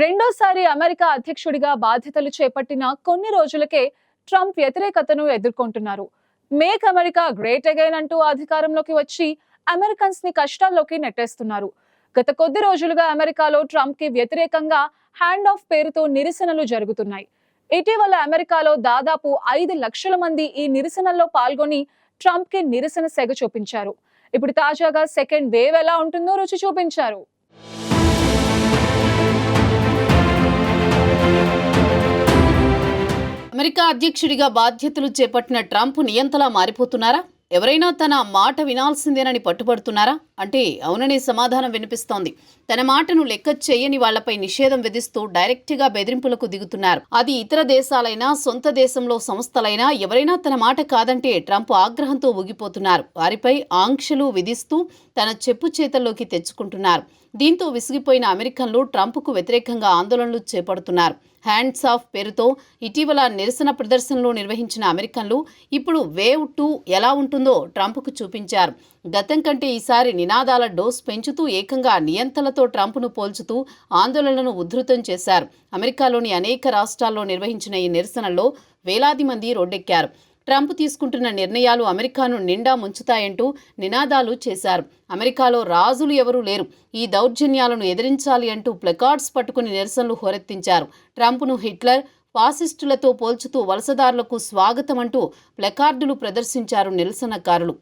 రెండోసారి అమెరికా అధ్యక్షుడిగా బాధ్యతలు చేపట్టిన కొన్ని రోజులకే ట్రంప్ వ్యతిరేకతను ఎదుర్కొంటున్నారు. మేక్ అమెరికా గ్రేట్ అగైన్ అంటూ అధికారంలోకి వచ్చి అమెరికన్స్ని కష్టాల్లోకి నెట్టేస్తున్నారు. గత కొద్ది రోజులుగా అమెరికాలో ట్రంప్కి వ్యతిరేకంగా హ్యాండ్ ఆఫ్ పేరుతో నిరసనలు జరుగుతున్నాయి. ఇటీవల అమెరికాలో దాదాపు ఐదు లక్షల మంది ఈ నిరసనల్లో పాల్గొని ట్రంప్కి నిరసన సెగ చూపించారు. ఇప్పుడు తాజాగా సెకండ్ వేవ్ ఎలా ఉంటుందో రుచి చూపించారు. అమెరికా అధ్యక్షుడిగా బాధ్యతలు చేపట్టిన ట్రంప్ నియంతలా మారిపోతున్నారా? ఎవరైనా తన మాట వినాల్సిందేనని పట్టుబడుతున్నారా? అంటే అవుననే సమాధానం వినిపిస్తోంది. తన మాటను లెక్క చేయని వాళ్ళపై నిషేధం విధిస్తూ డైరెక్ట్గా బెదిరింపులకు దిగుతున్నారు. అది ఇతర దేశాలైనా సొంత దేశంలో సంస్థలైనా ఎవరైనా తన మాట కాదంటే ట్రంప్ ఆగ్రహంతో ఊగిపోతున్నారు. వారిపై ఆంక్షలు విధిస్తూ తన చెప్పు చేతల్లోకి తెచ్చుకుంటున్నారు. దీంతో విసిగిపోయిన అమెరికన్లు ట్రంప్కు వ్యతిరేకంగా ఆందోళనలు చేపడుతున్నారు. హ్యాండ్స్ ఆఫ్ పేరుతో ఇటీవల నిరసన ప్రదర్శనలు నిర్వహించిన అమెరికన్లు ఇప్పుడు వేవ్ టూ ఎలా ఉంటుందో ట్రంప్కు చూపించారు. గతం కంటే ఈసారి నినాదాల డోస్ పెంచుతూ ఏకంగా నియంతలతో ట్రంప్ను పోల్చుతూ ఆందోళనలను ఉధృతం చేశారు. అమెరికాలోని అనేక రాష్ట్రాల్లో నిర్వహించిన ఈ నిరసనలో వేలాది మంది రోడ్డెక్కారు. ట్రంప్ తీసుకుంటున్న నిర్ణయాలు అమెరికాను నిండా ముంచుతాయంటూ నినాదాలు చేశారు. అమెరికాలో రాజులు ఎవరూ లేరు. ఈ దౌర్జన్యాలను ఎదిరించాలి అంటూ ప్లకార్డ్స్ పట్టుకుని నిరసనలు హోరెత్తించారు. ట్రంప్ను హిట్లర్ ఫాసిస్టులతో పోల్చుతూ వలసదారులకు స్వాగతం అంటూ ప్లకార్డులు ప్రదర్శించారు నిరసనకారులు.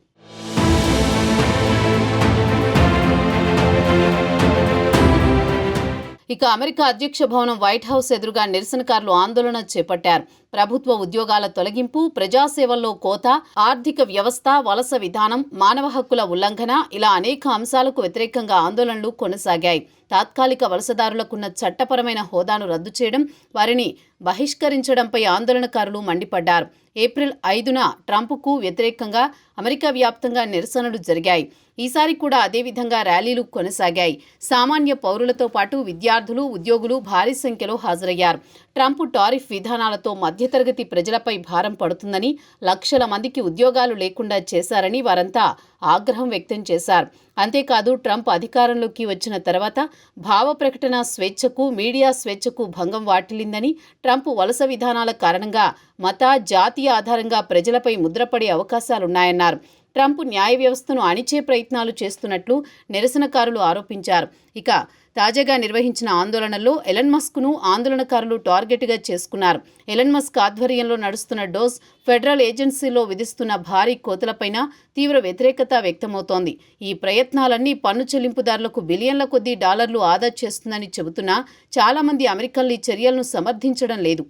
ఇక అమెరికా అధ్యక్ష భవనం వైట్ హౌస్ ఎదురుగా నిరసనకారులు ఆందోళన చేపట్టారు. ప్రభుత్వ ఉద్యోగాల తొలగింపు ప్రజాసేవల్లో కోత ఆర్థిక వ్యవస్థ వలస విధానం మానవ హక్కుల ఉల్లంఘన ఇలా అనేక అంశాలకు వ్యతిరేకంగా ఆందోళనలు కొనసాగాయి. తాత్కాలిక వలసదారులకున్న చట్టపరమైన హోదాను రద్దు చేయడం వారిని బహిష్కరించడంపై ఆందోళనకారులు మండిపడ్డారు. ఏప్రిల్ ఐదున ట్రంప్కు వ్యతిరేకంగా అమెరికా వ్యాప్తంగా నిరసనలు జరిగాయి. ఈసారి కూడా అదేవిధంగా ర్యాలీలు కొనసాగాయి. సామాన్య పౌరులతో పాటు విద్యార్థులు ఉద్యోగులు భారీ సంఖ్యలో హాజరయ్యారు. ట్రంప్ టారిఫ్ విధానాలతో మధ్యతరగతి ప్రజలపై భారం పడుతుందని లక్షల మందికి ఉద్యోగాలు లేకుండా చేశారని వారంతా ఆగ్రహం వ్యక్తం చేశారు. అంతేకాదు ట్రంప్ అధికారంలోకి వచ్చిన తర్వాత భావ ప్రకటన స్వేచ్ఛకు మీడియా స్వేచ్ఛకు భంగం వాటిల్లిందని ట్రంప్ వలస విధానాల కారణంగా మత జాతీయ ఆధారంగా ప్రజలపై ముద్రపడే అవకాశాలున్నాయన్నారు. ట్రంప్ న్యాయ వ్యవస్థను అణిచే ప్రయత్నాలు చేస్తున్నట్లు నిరసనకారులు ఆరోపించారు. ఇక తాజాగా నిర్వహించిన ఆందోళనల్లో ఎలన్ మస్క్ను ఆందోళనకారులు టార్గెట్గా చేసుకున్నారు. ఎలన్ మస్క్ ఆధ్వర్యంలో నడుస్తున్న డోస్ ఫెడరల్ ఏజెన్సీలో విధిస్తున్న భారీ కోతలపైన తీవ్ర వ్యతిరేకత వ్యక్తమవుతోంది. ఈ ప్రయత్నాలన్నీ పన్ను చెల్లింపుదారులకు బిలియన్ల కొద్దీ డాలర్లు ఆదా చేస్తుందని చెబుతున్నా చాలామంది అమెరికన్లు ఈ చర్యలను సమర్థించడం లేదు.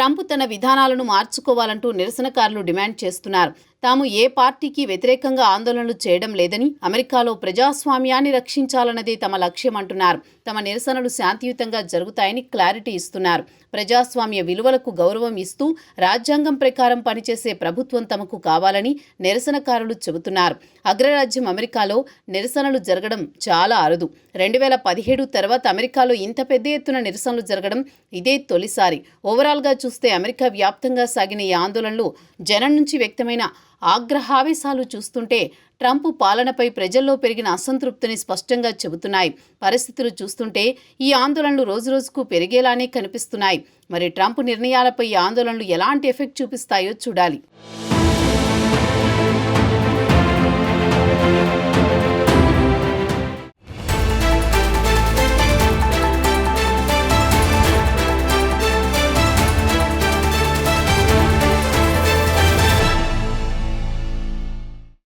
ట్రంప్ తన విధానాలను మార్చుకోవాలంటూ నిరసనకారులు డిమాండ్ చేస్తున్నారు. తాము ఏ పార్టీకి వ్యతిరేకంగా ఆందోళనలు చేయడం లేదని అమెరికాలో ప్రజాస్వామ్యాన్ని రక్షించాలన్నదే తమ లక్ష్యం అంటున్నారు తమ నిరసనలు శాంతియుతంగా జరుగుతాయని క్లారిటీ ఇస్తున్నారు. ప్రజాస్వామ్య విలువలకు గౌరవం ఇస్తూ రాజ్యాంగం ప్రకారం పనిచేసే ప్రభుత్వం తమకు కావాలని నిరసనకారులు చెబుతున్నారు. అగ్రరాజ్యం అమెరికాలో నిరసనలు జరగడం చాలా అరుదు. రెండు వేల పదిహేడు తర్వాత అమెరికాలో ఇంత పెద్ద ఎత్తున నిరసనలు జరగడం ఇదే తొలిసారి. ఓవరాల్గా చూస్తే అమెరికా వ్యాప్తంగా సాగిన ఈ ఆందోళనలు జనం నుంచి వ్యక్తమైన ఆగ్రహావేశాలు చూస్తుంటే ట్రంప్ పాలనపై ప్రజల్లో పెరిగిన అసంతృప్తిని స్పష్టంగా చెబుతున్నాయి. పరిస్థితులు చూస్తుంటే ఈ ఆందోళనలు రోజురోజుకు పెరిగేలానే కనిపిస్తున్నాయి. మరి ట్రంప్ నిర్ణయాలపై ఈ ఆందోళనలు ఎలాంటి ఎఫెక్ట్ చూపిస్తాయో చూడాలి.